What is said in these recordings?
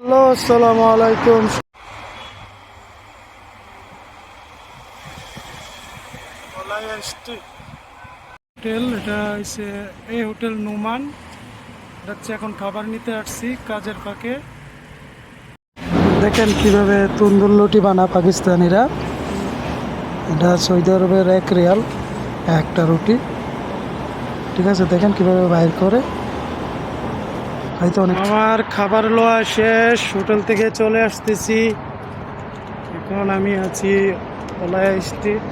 Hello, আসসালামু আলাইকুম। Hotel, এটা হচ্ছে এই হোটেল নুমান। এটা হচ্ছে এখন খাবার নিতে আসছি, কাজের ফাঁকে। দেখেন কীভাবে তন্দুর লুটি বানা পাকিস্তানিরা। এটা সৌদি আরবের এক রিয়াল, একটা রুটি। ঠিক আছে, দেখেন কীভাবে বাইর করে। হয়তো অনেক আমার খাবার লোয়া শেষ, হোটেল থেকে চলে আসতেছি। এখন আমি আছি ওলায়া স্ট্রিট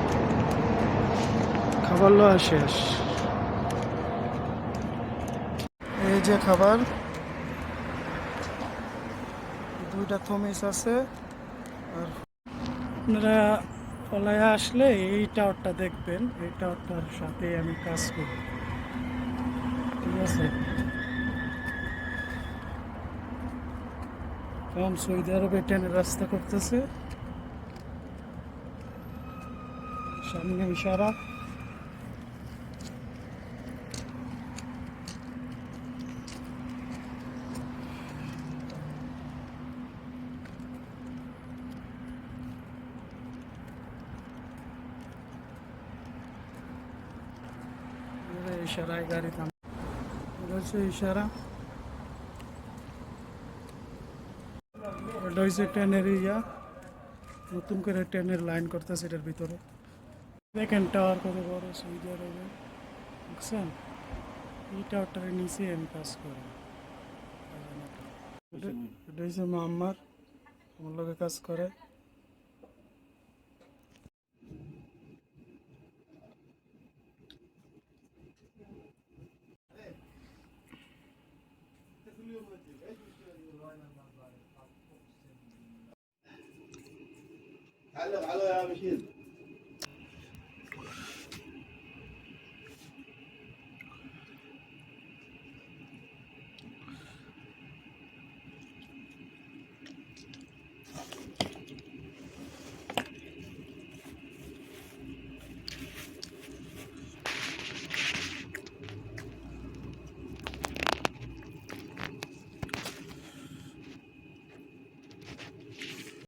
খাবার লোয়া শেষ। এই যে খাবার। দুইটা থমিস আছে। আর আপনারা ওলায়া আসলে এই টাওয়ারটা দেখবেন। এই টাওয়ারটার সাথে আমি কাজ করি। ঠিক আছে? এখন সৌদি আরবে ট্রেনের রাস্তা করতেছে সামনে ইশারা এবারে ইশারায় গাড়ি থাম এটা হচ্ছে ইশারা এটা হচ্ছে ট্রেনের ইয়া। নতুন করে ট্রেনের লাইন করতেছে এটার ভিতরে। দেখেন টাওয়ার কত বড় সৌদি আরবে বুঝছেন? এই টাওয়ারটার নিচে আমি কাজ করি। এটা হয়েছে মাম্মার আমার লোকে কাজ করে। تعلم على يا مشير